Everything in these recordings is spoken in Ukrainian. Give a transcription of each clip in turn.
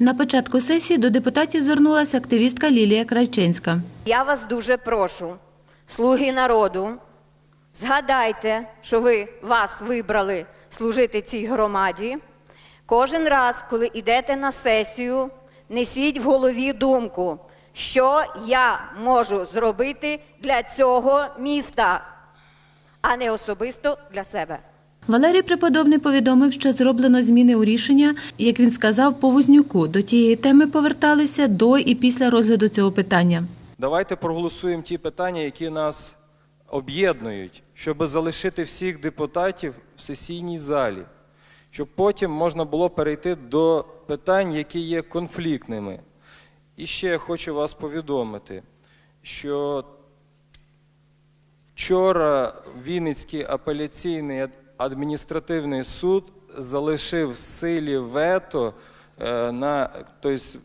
На початку сесії до депутатів звернулася активістка Лілія Крайчинська. Я вас дуже прошу, слуги народу, згадайте, що ви вас вибрали служити цій громаді. Кожен раз, коли йдете на сесію, несіть в голові думку, що я можу зробити для цього міста, а не особисто для себе. Валерій Преподобний повідомив, що зроблено зміни у рішення, як він сказав, по Вознюку. До тієї теми поверталися до і після розгляду цього питання. Давайте проголосуємо ті питання, які нас об'єднують, щоб залишити всіх депутатів в сесійній залі, щоб потім можна було перейти до питань, які є конфліктними. І ще я хочу вас повідомити, що Вчора Вінницький апеляційний адміністративний суд залишив силі вето е, на тобто,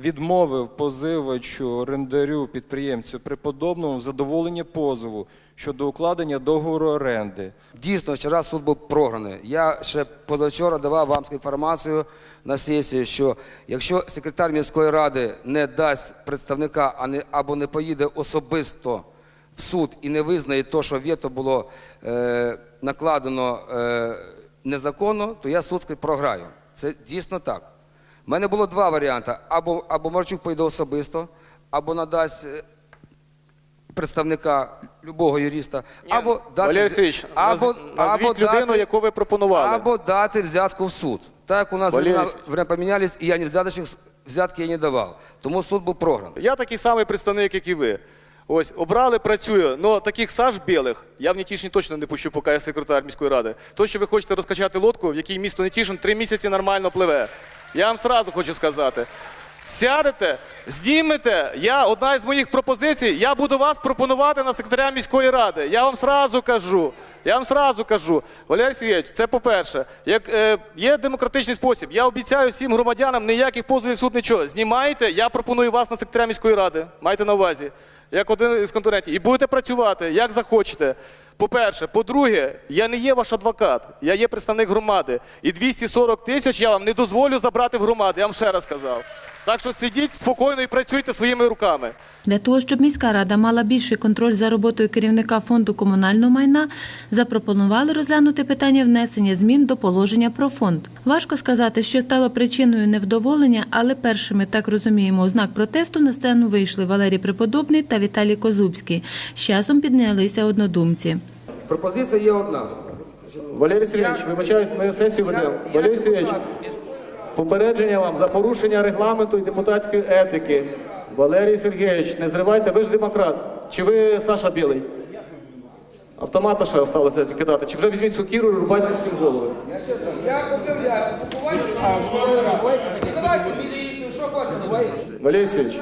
відмовив позивачу орендарю підприємцю преподобному в задоволенні позову щодо укладення договору оренди. Дійсно, вчора суд був програний. Я ще позавчора давав вам інформацію на сесію, що якщо секретар міської ради не дасть представника або не поїде особисто в суд і не визнає то, що вето було е, накладено е, незаконно, то я суд програю. Це дійсно так. У мене було два варіанти: або, або Марчук поїде особисто, або надасть. е, Представника любого юриста, або дати Валерій Васильович, або, наз- назвіть людину, яку ви пропонували. Або дати взятку в суд. Так як у нас Валерій времена, помінялись, і я не взяточних взятки я не давав. Тому суд був програний. Я такий самий представник, як і ви. Ось, обрали, працюю. Ну таких саж білих я в Нетішні точно не пущу, поки я секретар міської ради. То, що ви хочете розкачати лодку, в якій місто Нетішин три місяці нормально пливе. Я вам сразу хочу сказати. Сядете, знімете. Я одна із моїх пропозицій. Я буду вас пропонувати на секретаря міської ради. Я вам сразу кажу. Я вам сразу кажу. Валерій Сергійович, це по-перше. Як е, є демократичний спосіб, я обіцяю всім громадянам ніяких позовів суд нічого. Знімайте, я пропоную вас на секретаря міської ради. Майте на увазі. Як один із конкурентів. І будете працювати, як захочете. По-перше, по-друге, я не є ваш адвокат, я є представник громади. І 240 тисяч я вам не дозволю забрати в громади, я вам ще раз сказав. Так що сидіть спокійно і працюйте своїми руками. Для того, щоб міська рада мала більший контроль за роботою керівника фонду комунального майна, запропонували розглянути питання внесення змін до положення про фонд. Важко сказати, що стало причиною невдоволення, але першими, так розуміємо, у знак протесту на сцену вийшли Валерій Преподобний та Віталій Козубський. З часом піднялися однодумці. Пропозиція є одна. Валерій Сергійович, вибачаюсь, ми сесію ведемо. Валерій Сергійович, попередження вам за порушення регламенту і депутатської етики. Валерій Сергійович, не зривайте, ви ж демократ. Чи ви Саша Білий? Автомата ще залишилося кидати. Чи вже візьміть сокіру і рубайте всім голови? Валерій Сергійович,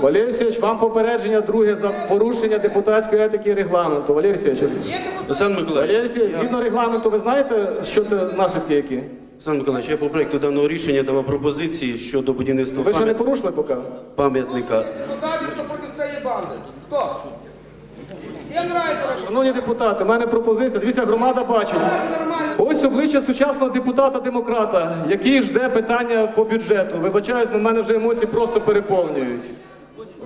Валерій Сергійович, вам попередження друге за порушення депутатської етики і регламенту. Валерій Сергійович, Валерій Сергійович, згідно регламенту, ви знаєте, що це наслідки які? Олександр Миколаївич, я по проекту даного рішення давав пропозиції щодо будівництва Ви ще не пам'ят- порушили поки? пам'ятника. депутатів, хто проти цієї банди? Хто? Всім нравиться ваше Шановні депутати, у мене пропозиція. Дивіться, громада бачить. Ось обличчя сучасного депутата-демократа, який жде питання по бюджету. Вибачаюсь, на мене вже емоції просто переповнюють.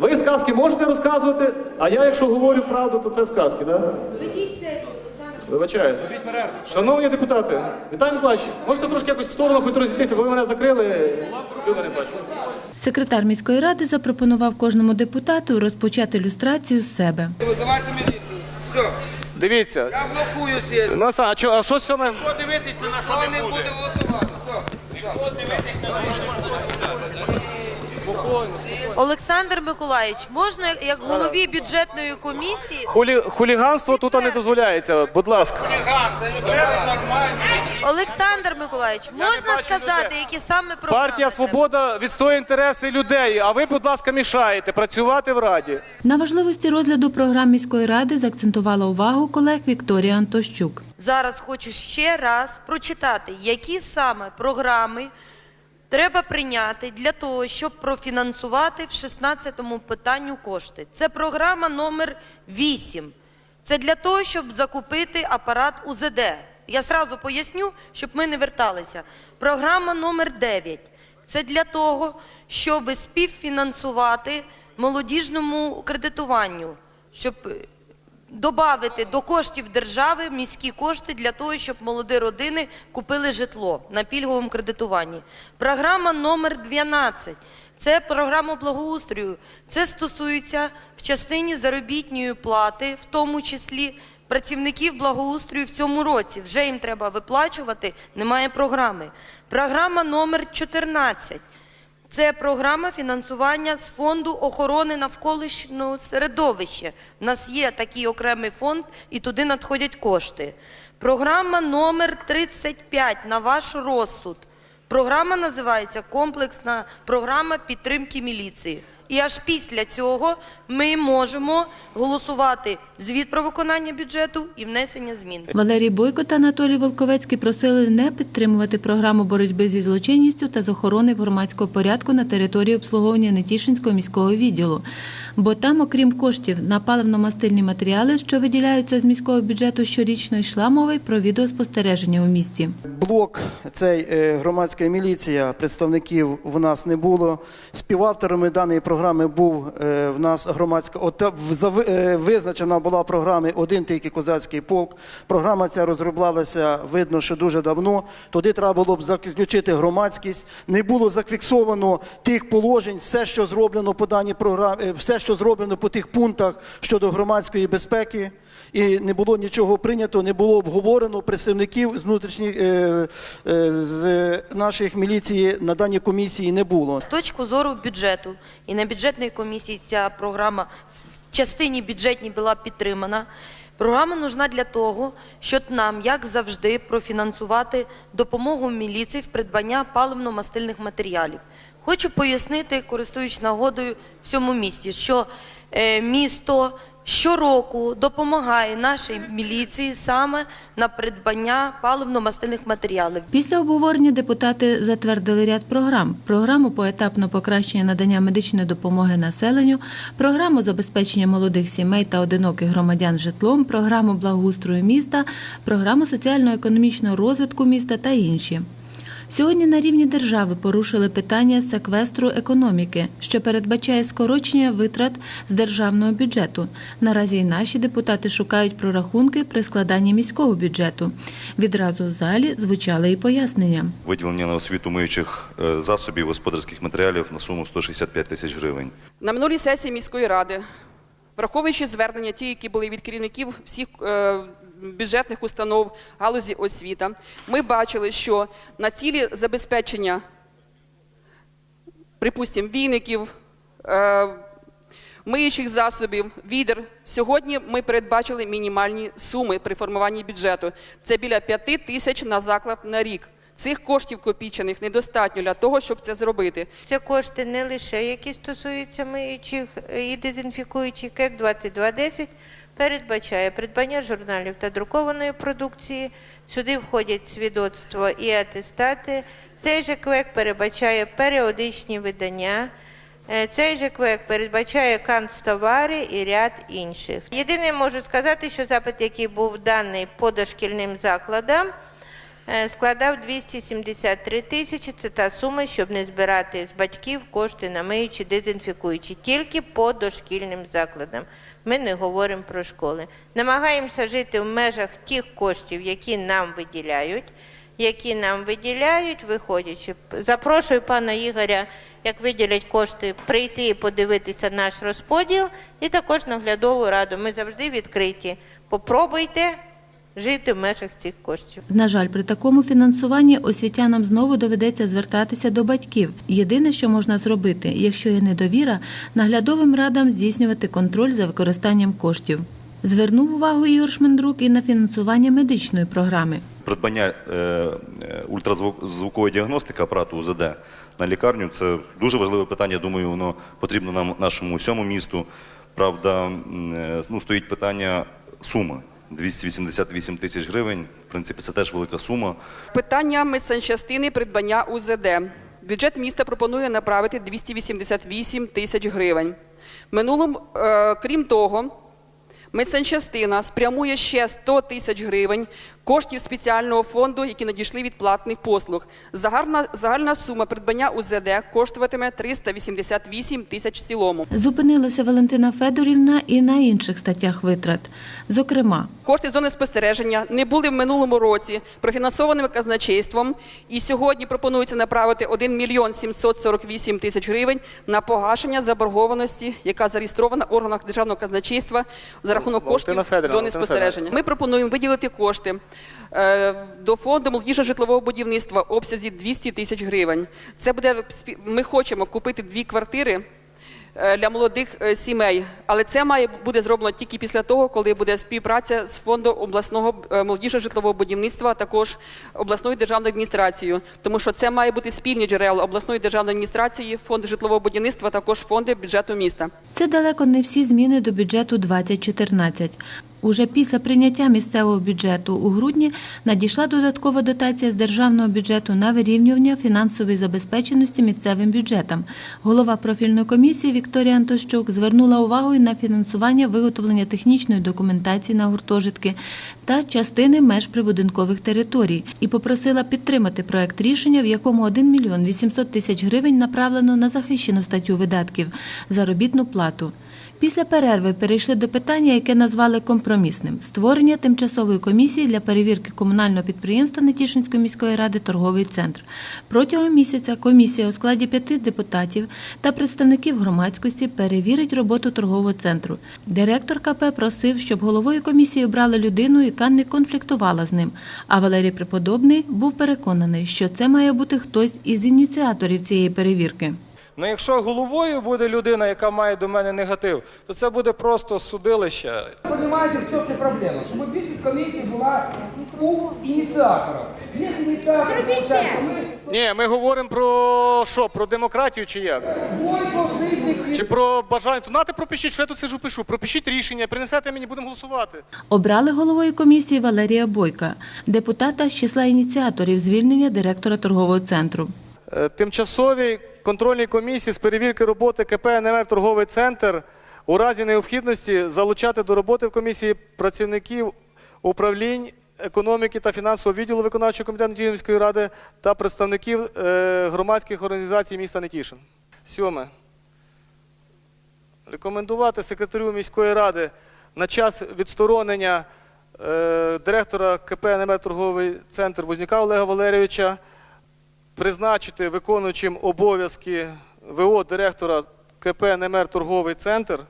Ви сказки можете розказувати, а я, якщо говорю правду, то це сказки, так? Вибачаюсь. Шановні депутати, Віталій Миколаївич, можете трошки якось в сторону хоч розійтися, бо ви мене закрили. Люди не бачать. Секретар міської ради запропонував кожному депутату розпочати люстрацію з себе. Визивайте міліцію. Все, Дивіться. я блокую сесію. Ну, а що, а що сьоме? Подивитись на що не буде голосувати. Все. Олександр Миколаївич, можна як голові бюджетної комісії Хулі... Хуліганство тут не дозволяється, будь ласка. Олександр Миколаївич, можна сказати, які саме програми? Партія? Свобода відстоює інтереси людей, а ви, будь ласка, мішаєте працювати в раді. На важливості розгляду програм міської ради заакцентувала увагу колег Вікторія Антощук. Зараз хочу ще раз прочитати, які саме програми треба прийняти для того, щоб профінансувати в 16-му питанню кошти. Це програма номер 8. Це для того, щоб закупити апарат УЗД. Я сразу поясню, щоб ми не верталися. Програма номер 9. Це для того, щоб співфінансувати молодіжному кредитуванню, щоб додати до коштів держави міські кошти для того, щоб молоді родини купили житло на пільговому кредитуванні. Програма номер 12 – це програма благоустрою. Це стосується в частині заробітної плати, в тому числі працівників благоустрою в цьому році. Вже їм треба виплачувати, немає програми. Програма номер 14 – це програма фінансування з фонду охорони навколишнього середовища. У нас є такий окремий фонд, і туди надходять кошти. Програма номер 35 на ваш розсуд. Програма називається Комплексна програма підтримки міліції. І аж після цього ми можемо голосувати звіт про виконання бюджету і внесення змін. Валерій Бойко та Анатолій Волковецький просили не підтримувати програму боротьби зі злочинністю та з охорони громадського порядку на території обслуговування Нетішинського міського відділу. Бо там, окрім коштів на паливно-мастильні матеріали, що виділяються з міського бюджету щорічно, йшла мова й про відеоспостереження у місті. Блок цей е, громадська міліція, представників в нас не було. Співавторами даної програми був е, в нас громадська от, зави- е, визначена була програми один тільки козацький полк. Програма ця розроблялася, видно, що дуже давно. Туди треба було б заключити громадськість. Не було зафіксовано тих положень, все, що зроблено по даній програмі, е, все, що зроблено по тих пунктах щодо громадської безпеки. І не було нічого прийнято, не було обговорено представників з внутрішніх е, е, з наших міліції на даній комісії не було. З точки зору бюджету і на бюджетній комісії ця програма в частині бюджетній була підтримана. Програма нужна для того, щоб нам, як завжди, профінансувати допомогу міліції в придбання паливно-мастильних матеріалів. Хочу пояснити, користуючись нагодою в цьому місті, що е, місто щороку допомагає нашій міліції саме на придбання паливно-мастильних матеріалів. Після обговорення депутати затвердили ряд програм: програму поетапного покращення надання медичної допомоги населенню, програму забезпечення молодих сімей та одиноких громадян житлом, програму благоустрою міста, програму соціально-економічного розвитку міста та інші. Сьогодні на рівні держави порушили питання секвестру економіки, що передбачає скорочення витрат з державного бюджету. Наразі і наші депутати шукають прорахунки при складанні міського бюджету. Відразу в залі звучали і пояснення. виділення на освіту миючих е, засобів, господарських матеріалів на суму 165 тисяч гривень. На минулій сесії міської ради, враховуючи звернення, ті, які були від керівників всіх е, бюджетних установ галузі освіта, ми бачили, що на цілі забезпечення, припустимо, війників, е, миючих засобів, відер, сьогодні ми передбачили мінімальні суми при формуванні бюджету. Це біля 5 тисяч на заклад на рік. Цих коштів копійчаних недостатньо для того, щоб це зробити. Це кошти не лише які стосуються миючих і дезінфікуючих, як 2210 передбачає придбання журналів та друкованої продукції. Сюди входять свідоцтво і атестати. Цей же КВЕК передбачає періодичні видання. Е, Цей же КВЕК передбачає канцтовари і ряд інших. Єдине можу сказати, що запит, який був даний по дошкільним закладам, складав 273 тисячі. Це та сума, щоб не збирати з батьків кошти на миючі, дезінфікуючі, тільки по дошкільним закладам. Ми не говоримо про школи. Намагаємося жити в межах тих коштів, які нам виділяють, які нам виділяють, виходячи. Запрошую пана Ігоря, як виділять кошти, прийти і подивитися наш розподіл, і також наглядову раду. Ми завжди відкриті. Попробуйте жити в межах цих коштів. На жаль, при такому фінансуванні освітянам знову доведеться звертатися до батьків. Єдине, що можна зробити, якщо є недовіра, наглядовим радам здійснювати контроль за використанням коштів. Звернув увагу Ігор Шмендрук і на фінансування медичної програми. Придбання е, е, ультразвукової діагностики апарату УЗД на лікарню це дуже важливе питання. Думаю, воно потрібно нам нашому всьому місту. Правда, е, ну, стоїть питання суми 288 тисяч гривень. В принципі, це теж велика сума. Питання месанчастини придбання УЗД. Бюджет міста пропонує направити 288 тисяч гривень. Минулому, е, крім того, медсанчастина спрямує ще 100 тисяч гривень коштів спеціального фонду, які надійшли від платних послуг. Загальна, загальна сума придбання УЗД коштуватиме 388 тисяч в цілому. Зупинилася Валентина Федорівна і на інших статтях витрат. Зокрема, Кошти зони спостереження не були в минулому році профінансованими казначейством, і сьогодні пропонується направити 1 мільйон 748 тисяч гривень на погашення заборгованості, яка зареєстрована в органах державного казначейства за рахунок коштів Федорівна, зони спостереження. Ми пропонуємо виділити кошти до фонду молодіжного житлового будівництва обсязі 200 тисяч гривень. Це буде ми хочемо купити дві квартири е, для молодих е, сімей. Але це має буде зроблено тільки після того, коли буде співпраця з фондом обласного е, молодіжного житлового будівництва, а також обласною державною адміністрацією, тому що це має бути спільні джерела обласної державної адміністрації, фонду житлового будівництва, також фонди бюджету міста. це далеко не всі зміни до бюджету 2014. Уже після прийняття місцевого бюджету у грудні надійшла додаткова дотація з державного бюджету на вирівнювання фінансової забезпеченості місцевим бюджетам. Голова профільної комісії Вікторія Антощук звернула увагу і на фінансування виготовлення технічної документації на гуртожитки та частини меж прибудинкових територій і попросила підтримати проект рішення, в якому 1 мільйон 800 тисяч гривень направлено на захищену статтю видатків заробітну плату. Після перерви перейшли до питання, яке назвали компромісним створення тимчасової комісії для перевірки комунального підприємства Нетішинської міської ради торговий центр. Протягом місяця комісія у складі п'яти депутатів та представників громадськості перевірить роботу торгового центру. Директор КП просив, щоб головою комісії обрали людину, яка не конфліктувала з ним. А Валерій Преподобний був переконаний, що це має бути хтось із ініціаторів цієї перевірки. Ну якщо головою буде людина, яка має до мене негатив, то це буде просто судилище. Понимаете, в чем проблема? Чтобы більшість комісії була у ініціаторів. Якщо ініціатор, виходить, ми Ні, ми говоримо про що? Про демократію чи як? Бойко, Чи про бажання? То нате пропишіть, що я тут сижу пишу. Пропишіть рішення, принесете мені, будемо голосувати. Обрали головою комісії Валерія Бойка, депутата з числа ініціаторів звільнення директора торгового центру. Е, Тимчасовій контрольній комісії з перевірки роботи КП НМР торговий центр у разі необхідності залучати до роботи в комісії працівників управлінь економіки та фінансового відділу виконавчого комітету Нетішинської ради та представників е, громадських організацій міста Нетішин. Сьоме. Рекомендувати секретарю міської ради на час відсторонення е, директора КП НМР торговий центр Вознюка Олега Валерійовича призначити виконуючим обов'язки ВО директора КП НМР торговий центр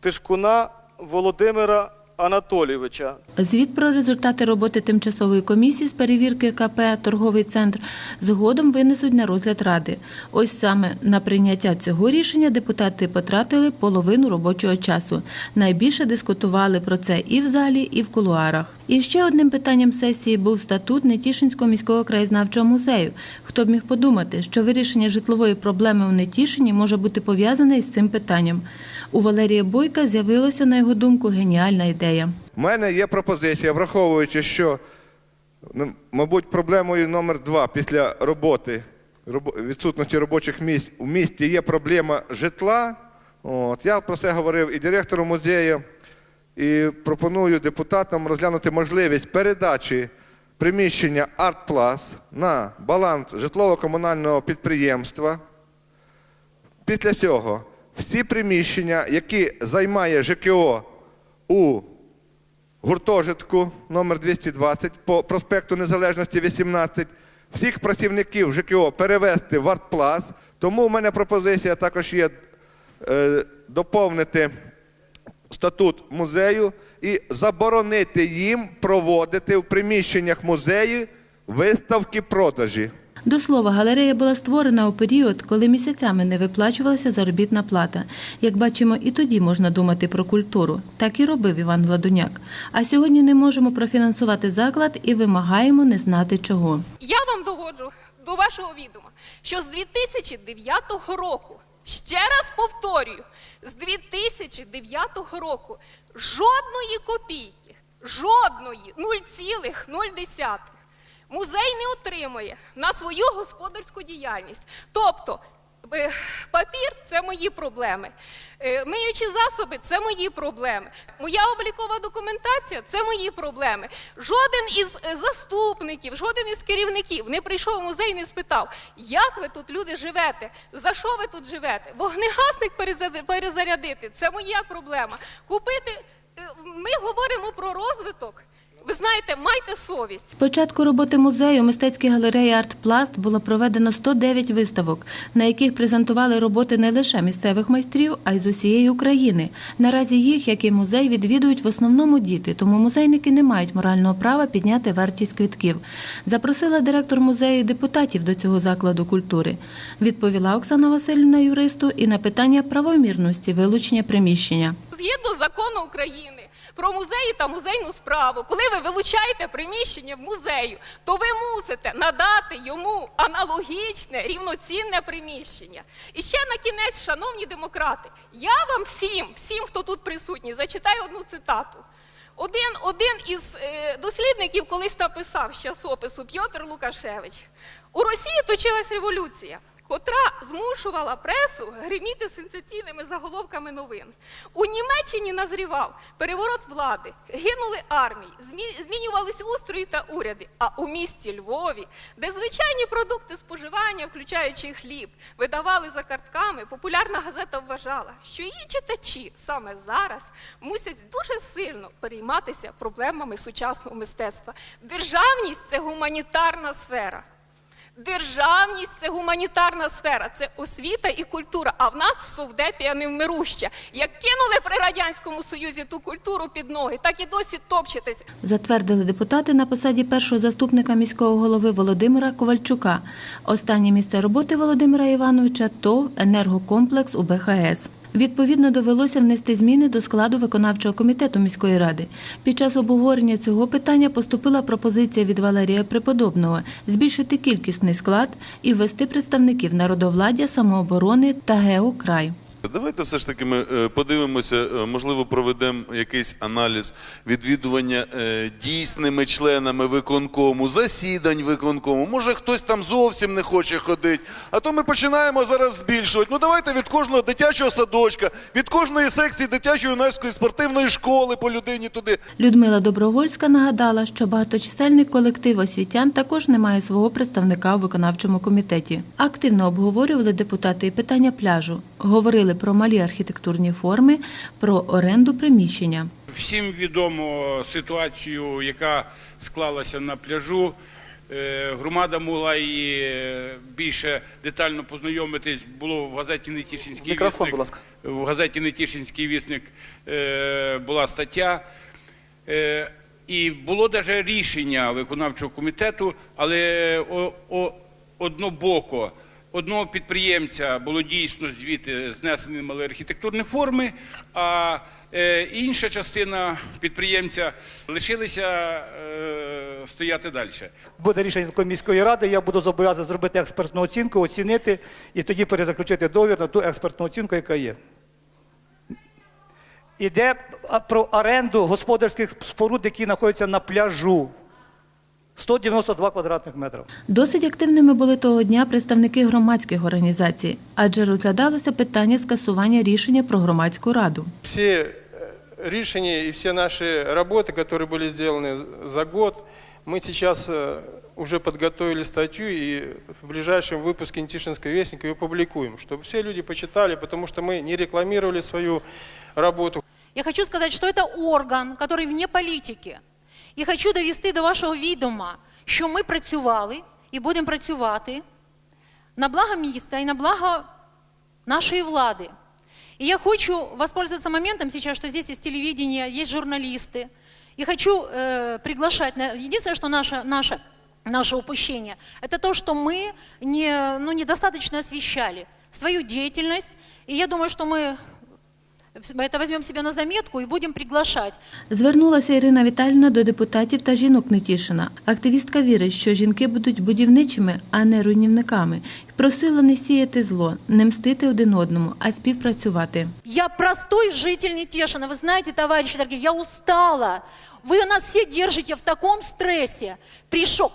Тишкуна Володимира Анатолійовича. Звіт про результати роботи тимчасової комісії з перевірки КП торговий центр згодом винесуть на розгляд ради. Ось саме на прийняття цього рішення депутати потратили половину робочого часу. Найбільше дискутували про це і в залі, і в кулуарах. І ще одним питанням сесії був статут Нетішинського міського краєзнавчого музею. Хто б міг подумати, що вирішення житлової проблеми у Нетішині може бути пов'язане із цим питанням. У Валерія Бойка з'явилася, на його думку, геніальна ідея. У мене є пропозиція, враховуючи, що, ну, мабуть, проблемою номер два після роботи, відсутності робочих місць у місті є проблема житла. От, я про це говорив і директору музею, і пропоную депутатам розглянути можливість передачі приміщення «Артплас» на баланс житлово-комунального підприємства. Після цього всі приміщення, які займає ЖКО у гуртожитку номер 220 по проспекту Незалежності 18, всіх працівників ЖКО перевести в Артплас. Тому в мене пропозиція також є е, доповнити статут музею і заборонити їм проводити в приміщеннях музею виставки продажі. До слова, галерея була створена у період, коли місяцями не виплачувалася заробітна плата. Як бачимо, і тоді можна думати про культуру. Так і робив Іван Гладуняк. А сьогодні не можемо профінансувати заклад і вимагаємо не знати чого. Я вам доводжу до вашого відома, що з 2009 року, ще раз повторюю, з 2009 року жодної копійки, жодної 0,0 музей не отримує на свою господарську діяльність. Тобто Е, Папір це мої проблеми. Е, Миючі засоби це мої проблеми. Моя облікова документація це мої проблеми. Жоден із е, заступників, жоден із керівників не прийшов в музей і не спитав, як ви тут люди живете, за що ви тут живете. Вогнегасник переза- перезарядити це моя проблема. Купити ми говоримо про розвиток. Ви знаєте, майте совість. З початку роботи музею мистецькій галереї «Артпласт» було проведено 109 виставок, на яких презентували роботи не лише місцевих майстрів, а й з усієї України. Наразі їх, як і музей, відвідують в основному діти, тому музейники не мають морального права підняти вартість квитків. Запросила директор музею депутатів до цього закладу культури. Відповіла Оксана Васильівна юристу і на питання правомірності вилучення приміщення. Згідно закону України про музеї та музейну справу, коли ви вилучаєте приміщення в музею, то ви мусите надати йому аналогічне рівноцінне приміщення. І ще на кінець, шановні демократи, я вам всім, всім, хто тут присутній, зачитаю одну цитату. Один, один із е, дослідників колись написав з часопису Пьотр Лукашевич. У Росії точилась революція, котра змушувала пресу гриміти сенсаційними заголовками новин. У Німеччині назрівав переворот влади, гинули армії, змі- змінювалися устрої та уряди. А у місті Львові, де звичайні продукти споживання, включаючи хліб, видавали за картками, популярна газета вважала, що її читачі саме зараз мусять дуже сильно перейматися проблемами сучасного мистецтва. Державність це гуманітарна сфера. Державність це гуманітарна сфера, це освіта і культура. А в нас в совдепі, а не вмируща. Як кинули при радянському союзі ту культуру під ноги, так і досі топчетесь. Затвердили депутати на посаді першого заступника міського голови Володимира Ковальчука. Останнє місце роботи Володимира Івановича ТОВ «Енергокомплекс» у БХС. Відповідно, довелося внести зміни до складу виконавчого комітету міської ради. Під час обговорення цього питання поступила пропозиція від Валерія Преподобного збільшити кількісний склад і ввести представників народовладдя, самооборони та геокрай. Давайте все ж таки ми е, подивимося, е, можливо, проведемо якийсь аналіз відвідування е, дійсними членами виконкому, засідань виконкому. Може, хтось там зовсім не хоче ходити. А то ми починаємо зараз збільшувати. Ну давайте від кожного дитячого садочка, від кожної секції дитячої юнацької спортивної школи по людині туди. Людмила Добровольська нагадала, що багаточисельний колектив освітян також не має свого представника у виконавчому комітеті. Активно обговорювали депутати і питання пляжу. Говорили про малі архітектурні форми, про оренду приміщення. Всім відомо ситуацію, яка склалася на пляжу. Е, Громада могла і е, більше детально познайомитись. Було в газеті Нетішинський Мікрофон, вісник. будь ласка. В газеті Нетішинський вісник е, була стаття. І було навіть рішення виконавчого комітету, але однобоко. Одного підприємця було дійсно звідти знесені мали архітектурні форми, а е, інша частина підприємця лишилися е, стояти далі. Буде рішення такої міської ради, я буду зобов'язаний зробити експертну оцінку, оцінити і тоді перезаключити договір на ту експертну оцінку, яка є. Іде про оренду господарських споруд, які знаходяться на пляжу. 192 квадратних метрів. Досить активними були того дня представники громадських організацій, адже розглядалося питання скасування рішення про громадську раду. Все э, решения и все наши работы, которые были сделаны за год, мы сейчас э, уже подготовили статью и в ближайшем выпуске Нетишинского вестника ее публикуем, чтобы все люди почитали, потому что мы не рекламировали свою работу. Я хочу сказати, що це орган, який вне політики. І хочу довести до вашого відома, що ми працювали і будемо працювати на благо міста і на благо нашої влади. И я хочу воспользоваться моментом сейчас, что здесь есть телевидение, есть журналисты. И хочу э, приглашать, на... единственное, что наше, наше, наше упущение, это то, что мы не, ну, недостаточно освещали свою деятельность. И я думаю, что мы это возьмем себе на заметку и будем приглашать. Звернулася Ірина Віталіївна до депутатів та жінок Нетішина. Активістка вірить, що жінки будуть будівничими, а не руйнівниками. Просила не сіяти зло, не мстити один одному, а співпрацювати. Я простой житель Нетешина. Вы знаете, товарищи дорогие, я устала. Вы нас все держите в таком стрессе. Пришел,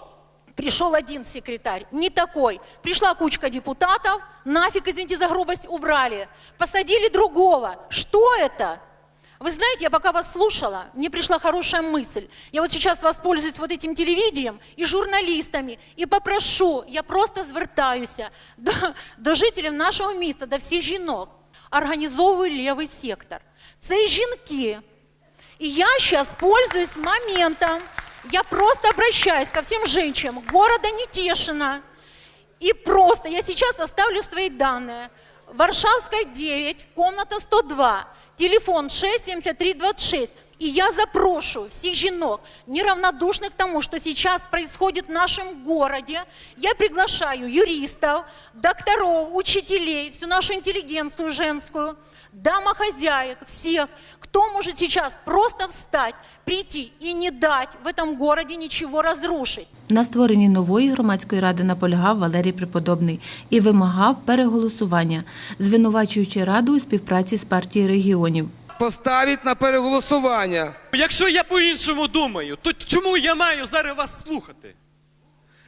пришел один секретарь, не такой. Пришла кучка депутатов, нафиг, извините за грубость, убрали. Посадили другого. Что это? Вы знаете, я пока вас слушала, мне пришла хорошая мысль. Я вот сейчас воспользуюсь вот этим телевидением и журналистами, і попрошу, я просто звертаюся до, до жителів нашого міста, до всіх жінок. Організовую лівий сектор. Це жінки. И я сейчас пользуюсь моментом, я просто обращаюсь ко всем женщинам города Нетешина. И просто я сейчас оставлю свои данные. Варшавская 9, комната 102, телефон 67326. И я запрошу всех женок, неравнодушных к тому, что сейчас происходит в нашем городе. Я приглашаю юристов, докторов, учителей, всю нашу интеллигенцию женскую, домохозяек, всех, кто может сейчас просто встать, прийти и не дать в этом городе ничего разрушить. На створенні нової громадської ради наполягав Валерій Преподобний і вимагав переголосування, звинувачуючи раду у співпраці з партією регіонів. Поставить на переголосування. Якщо я по-іншому думаю, то чому я маю зараз вас слухати?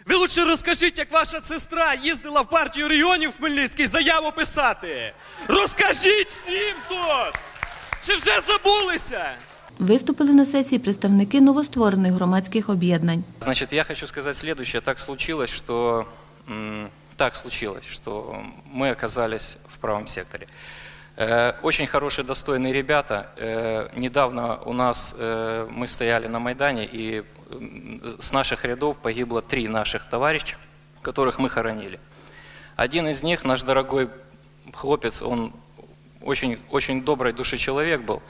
Ви лучше розкажіть, як ваша сестра їздила в партію регіонів в Хмельницький заяву писати. Розкажіть всім тут! Чи вже забулися? Виступили на сесії представники новостворених громадських об'єднань. Значит, я хочу сказать следующее. Так случилось, что м, так случилось, что мы оказались в правом секторе. Э, Очень хорошие, достойные ребята. Э, Недавно у нас э, мы стояли на Майдане, и м, с наших рядов погибло три наших товарища, которых мы хоронили. Один из них, наш дорогой хлопец, он очень, очень доброй души человек был.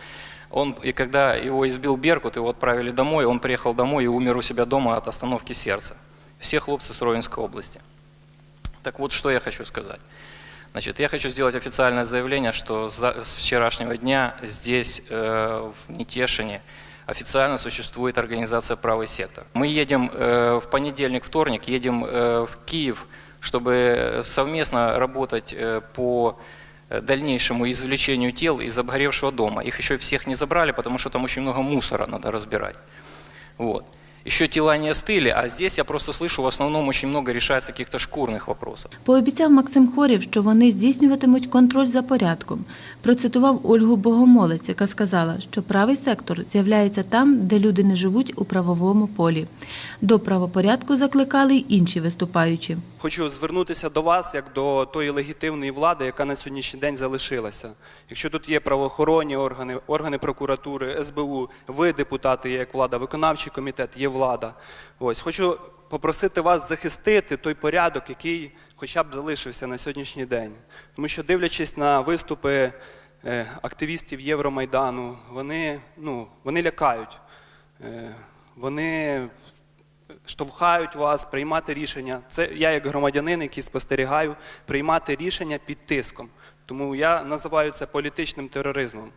Он, и когда его избил Беркут, его отправили домой, он приехал домой и умер у себя дома от остановки сердца. Все хлопцы с Ровенской области. Так вот, что я хочу сказать. Значит, я хочу сделать официальное заявление, что за- с вчерашнего дня здесь, э, в Нетешине, официально существует организация «Правый сектор». Мы едем э, в понедельник, вторник, едем э, в Киев, чтобы совместно работать э, по э, дальнейшему извлечению тел из обгоревшего дома. Их еще всех не забрали, потому что там очень много мусора надо разбирать. Вот. Еще тела не остыли, а здесь я просто слышу, в основном очень много решается каких-то шкурных вопросов. Пообіцяв Максим Хорів, що вони здійснюватимуть контроль за порядком. Процитував Ольгу Богомолець, яка сказала, що правий сектор з'являється там, де люди не живуть у правовому полі. До правопорядку закликали й інші виступаючі. Хочу звернутися до вас як до тої легітимної влади, яка на сьогоднішній день залишилася. Якщо тут є правоохоронні органи, органи прокуратури, СБУ, ви депутати є як влада, виконавчий комітет є влада. Ось хочу попросити вас захистити той порядок, який хоча б залишився на сьогоднішній день. Тому що дивлячись на виступи е, активістів Євромайдану, вони, ну, вони лякають. Е, Вони штовхають вас приймати рішення. Це я, як громадянин, який спостерігаю, приймати рішення під тиском. Тому я називаю це політичним тероризмом.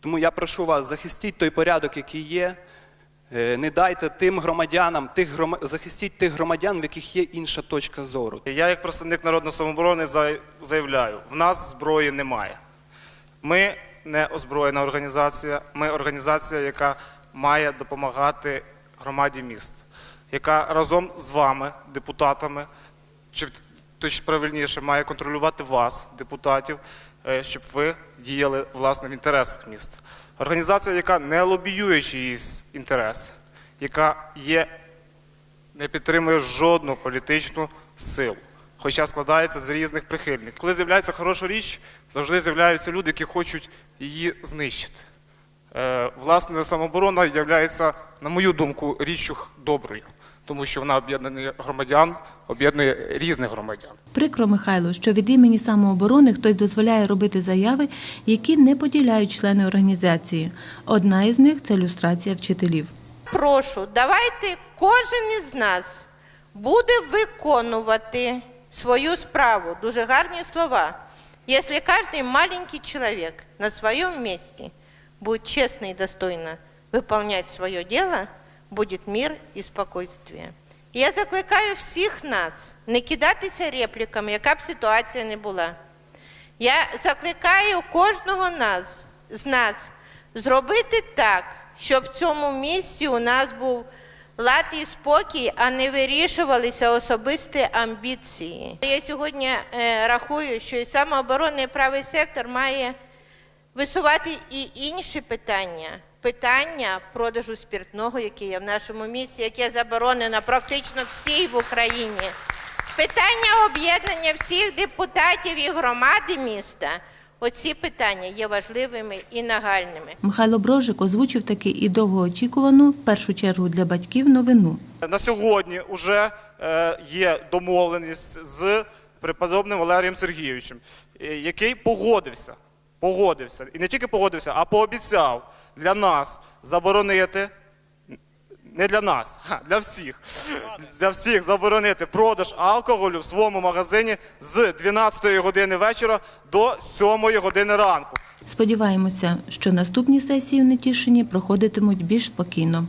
Тому я прошу вас, захистіть той порядок, який є. Е, Не дайте тим громадянам, тих грома- захистіть тих громадян, в яких є інша точка зору. Я, як представник народної самооборони, заявляю: в нас зброї немає. Ми не озброєна організація, ми організація, яка має допомагати громаді міст, яка разом з вами, депутатами, чи точно правильніше, має контролювати вас, депутатів, е, щоб ви діяли власне в інтересах міст. Організація, яка не лобіює чиїсь інтерес, яка є не підтримує жодну політичну силу, хоча складається з різних прихильників. Коли з'являється хороша річ, завжди з'являються люди, які хочуть її знищити. Е, власне, самооборона є, на мою думку, річчю доброю, тому що вона об'єднує громадян, об'єднує різних громадян. Прикро Михайло, що від імені самооборони хтось дозволяє робити заяви, які не поділяють члени організації. Одна із них це люстрація вчителів. Прошу, давайте кожен із нас буде виконувати свою справу. Дуже гарні слова. Если каждый маленький человек на своем месте будет честно и достойно выполнять свое дело, будет мир и спокойствие. Я закликаю всіх нас не кидатися репліками, яка б ситуація не була. Я закликаю кожного нас, з нас зробити так, щоб в цьому місці у нас був лад і спокій, а не вирішувалися особисті амбіції. Я сьогодні е, рахую, що і самооборонний правий сектор має висувати і інші питання. Питання продажу спиртного, яке є в нашому місті, яке заборонено практично всій в Україні. Питання об'єднання всіх депутатів і громади міста. Оці питання є важливими і нагальними. Михайло Брожик озвучив таки і довгоочікувану, в першу чергу для батьків, новину. На сьогодні вже е, є домовленість з преподобним Валерієм Сергійовичем, е, який погодився, погодився, і не тільки погодився, а пообіцяв для нас заборонити, не для нас, а для всіх, для всіх заборонити продаж алкоголю в своєму магазині з 12 години вечора до 7 години ранку. Сподіваємося, що наступні сесії в Нетішині проходитимуть більш спокійно.